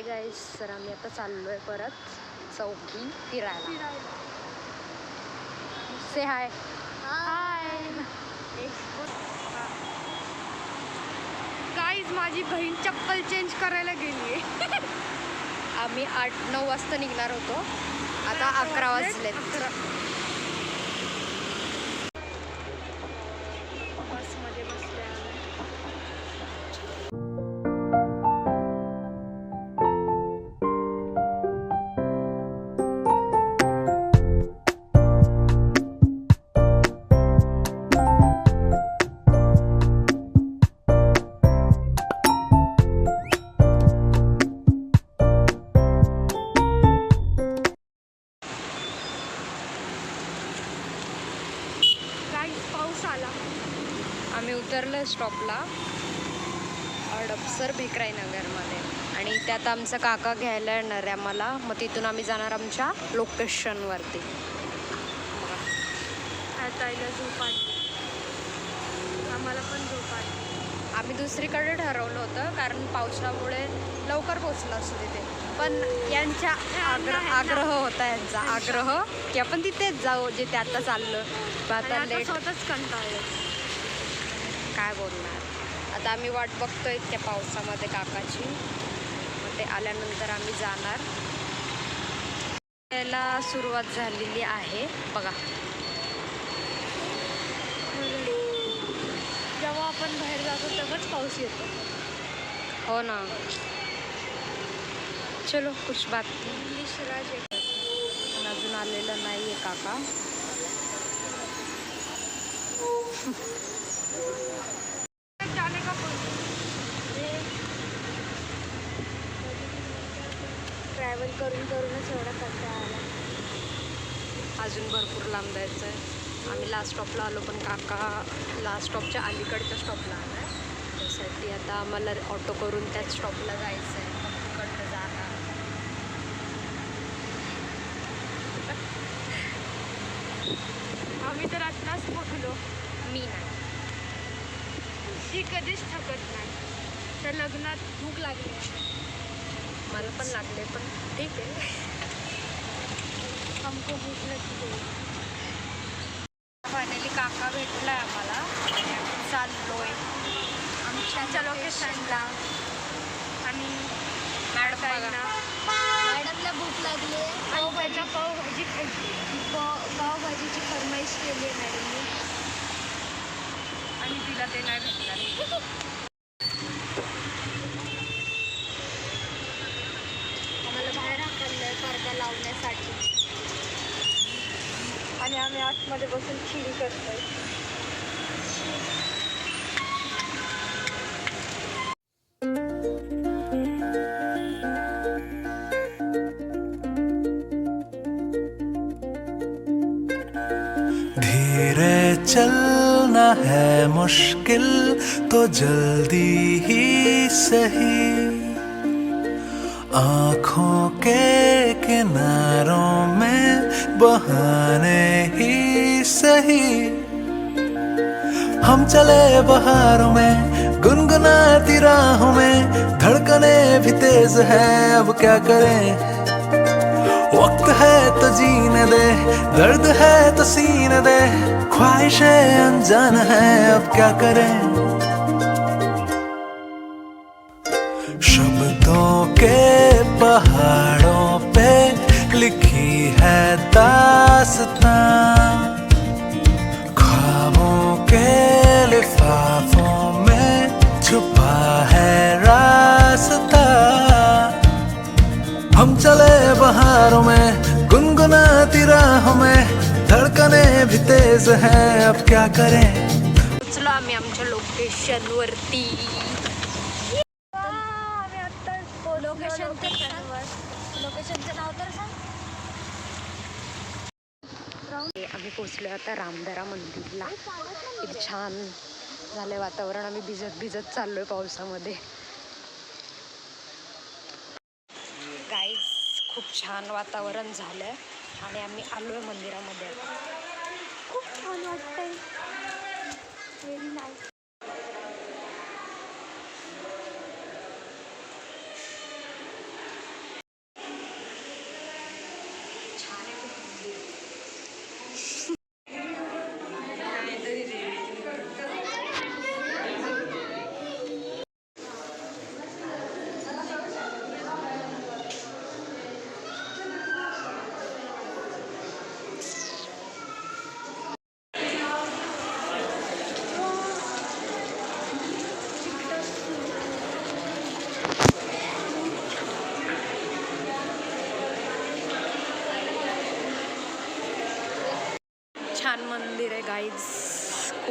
Hi guys sir आम्ही आता चाललोय परत चौकी फिरायला. से हाय गाईज माझी बहीण चप्पल चेंज करायला गेली आहे आम्ही आठ नऊ वाजता निघणार होतो. आता अकरा वाजलेत. स्टॉपला हडपसर भेकराई नगरमध्ये आणि त्यात आमचा काका घ्यायला येणार आहे आम्हाला. मग तिथून आम्ही जाणार आमच्या लोकेशनवरती. झोप आली. आम्हाला पण झोप आली. आम्ही दुसरीकडे ठरवलं होतं कारण पावसामुळे लवकर पोचलो असतो तिथे. पण यांच्या आग्रह आग्रह होता यांचा. आग्रह की आपण तिथेच जाऊ जिथे आता चाललं आता आता लेट स्वतःच कंटाळले. काय बोलणार? आता आम्ही वाट बघतोय त्या पावसामध्ये काकाची. मग ते आल्यानंतर आम्ही जाणार. यायला सुरुवात झालेली आहे. बघा. जेव्हा आपण बाहेर जातो तेव्हाच पाऊस येतो. हो ना. चलो कुछ बात. इंग्लिश राज येतात पण अजून आलेलं नाही आहे काका. ट्रॅव्हल करून करूनच एवढा कंटाळा आला. अजून भरपूर लांब जायचं आहे. आम्ही लास्ट स्टॉपला आलो पण काका लास्ट स्टॉपच्या अलीकडच्या स्टॉपला आला आहे त्यासाठी आता आम्हाला ऑटो करून त्याच स्टॉपला जायचं आहे तिकडनं जाणार. आम्ही तर आत्ताच पोचलो मी नाही. ती कधीच थकत नाही. त्या लग्नात भूक लागली मला पण लागले पण ठीक आहे हमको भूक लगी फायनली काका भेटलाय आम्हाला आणि आम्ही चाललोय आमच्या लोकेशनला आणि मॅडम मॅडमला भूक लागली आहे. त्यांना पावभाजी खायची पाव पावभाजीची फरमाईश केली आहे मॅडमने. आणि तिला ते नाही भेटणार. आतमध्ये बसून खिरी करतोय. धीरे चलना है मुश्किल तो जल्दी ही सही। आँखों के किनारों में बहाने ही सही। हम चले बहारों में, गुनगुनाती राहों में, धड़कने भी तेज है, अब क्या करें? वक्त है तो जीने दे, दर्द है तो सीने दे, ख्वाहिशें अनजान है, अब क्या करें? बहारों में गुनगुनाती राहों में धड़कने भी तेज है। अब क्या करें? पोचलो आम्ही आमच्या लोकेशनवरती आम्ही आत्ता लोकेशन लोकेशनचं नाव तर सांग आम्ही पोचलो आता रामदरा मंदिरला. किती छान झालंय वातावरण. आम्ही भिजत भिजत चाललोय पावसामध्ये गाईज खूप छान वातावरण झालंय आणि आम्ही आलो आहे मंदिरामध्ये. खूप छान वाटतंय.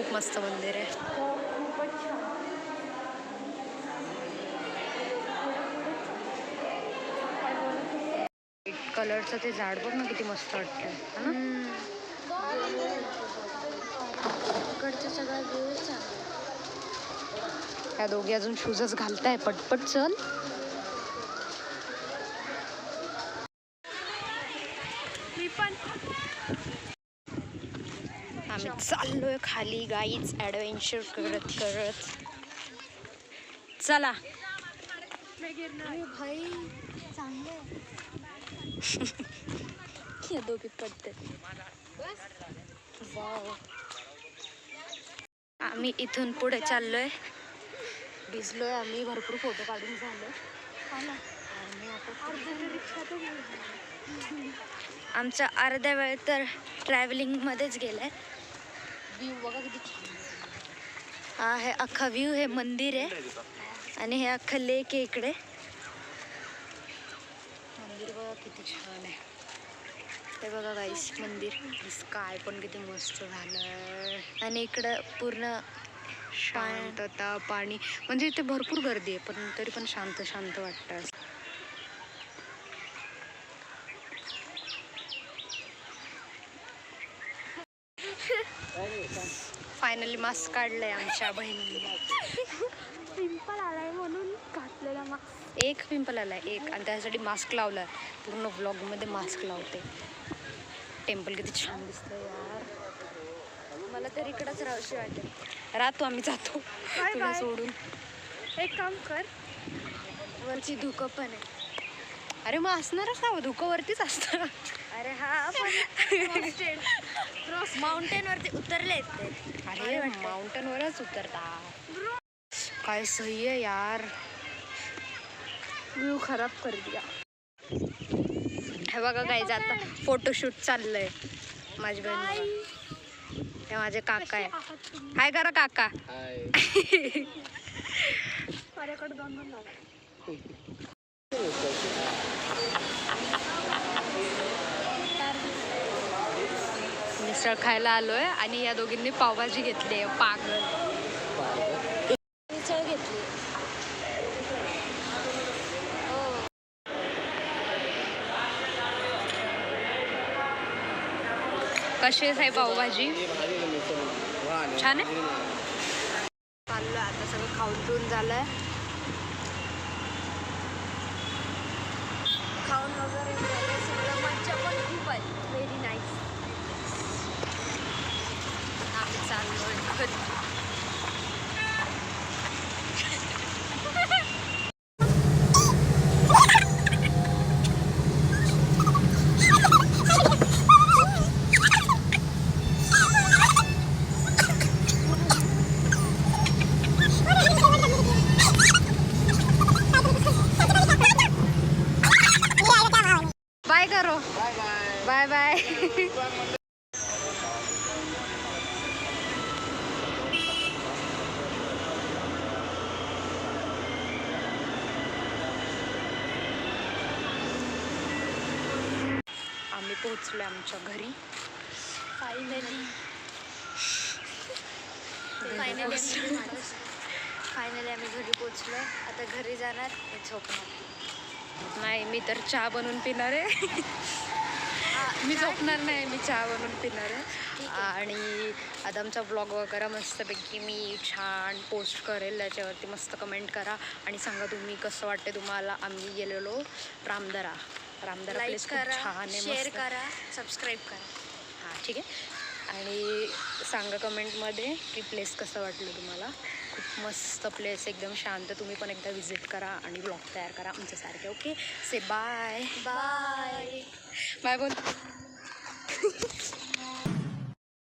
खूप मस्त मंदिर आहे. कलरचं ते झाड बघ ना किती मस्त वाटतं है ना? त्या दोघी अजून शूजच घालताय. पटपट चल. मी पण. आम्ही चाललोय खाली गाईच ॲडव्हेंचर करत करत. चला. भाई चांगलं पडते वाव आम्ही इथून पुढे चाललोय. भिजलोय आम्ही भरपूर फोटो काढून झाले आमचा अर्ध्या वेळ तर ट्रॅव्हलिंगमध्येच गेलाय. व्ह्यू बघा किती छान हा हे अख्खा व्ह्यू हे मंदिर आहे. आणि हे अख्खं लेक आहे इकडे. मंदिर बघा किती छान आहे. ते बघा गाईस मंदिर. स्काय पण किती मस्त झालं आणि इकडं पूर्ण शांतता पाणी. म्हणजे इथे भरपूर गर्दी आहे पण तरी पण शांत शांत वाटतं फायनली मास्क काढलंय आमच्या बहिणीने. पिंपल आलाय म्हणून घातलेला मास्क. एक पिंपल आलाय एक. आणि त्यासाठी मास्क लावलाय. पूर्ण व्लॉगमध्ये मास्क लावते. टेम्पल किती छान दिसतंय यार. मला तर इकडंच राहावशी वाटते राहतो आम्ही जातो. तुला. सोडून. एक काम कर. वरती धुकं पण आहे. अरे मग असणारच ना धुकं वरतीच असतं अरे हा पण माउंटेन वरती उतरले ते. अरे माउंटनवरच उतरता. काय सही आहे यार. व्ह्यू खराब कर दिया. हे बघा काय आता फोटोशूट चाललंय माझी बहीण हे माझे काका आहे. हाय करा काका. दोन दोन मिसळ खायला आलोय आणि या दोघींनी पावभाजी घेतली आहे पागल. मिसळ घेतली. कशी आहे पावभाजी? छान आहे? चाललोय आता सगळं खाऊन पिऊन झालंय. खाऊन वगैरे झालं सगळं मज्जा पण खूप आहे व्हेरी नाईस आम्ही चाललोय घरी. बाय करो बाय बाय आम्ही पोहोचलो आमच्या घरी. Finally finally. फायनली आम्ही घरी पोचलो आता घरी जाणार झोपणार. नाही मी तर चहा बनवून पिणार आहे. मी झोपणार नाही मी चहा बनवून पिणार आहे. आणि आता आमचा ब्लॉग वगैरे मस्तपैकी मी छान पोस्ट करेल त्याच्यावरती मस्त कमेंट करा. आणि सांगा तुम्ही कसं वाटते तुम्हाला? आम्ही गेलेलो रामदरा. रामदरा लाईक प्लेस खूप करा छान आहे शेअर. करा सबस्क्राईब करा. हां ठीक आहे. आणि सांगा कमेंटमध्ये की प्लेस कसं वाटलं तुम्हाला? खूप मस्त प्लेस एकदम शांत. तुम्ही पण एकदा विजिट करा आणि ब्लॉग तयार करा आमच्यासारखे okay say bye bye bye बोल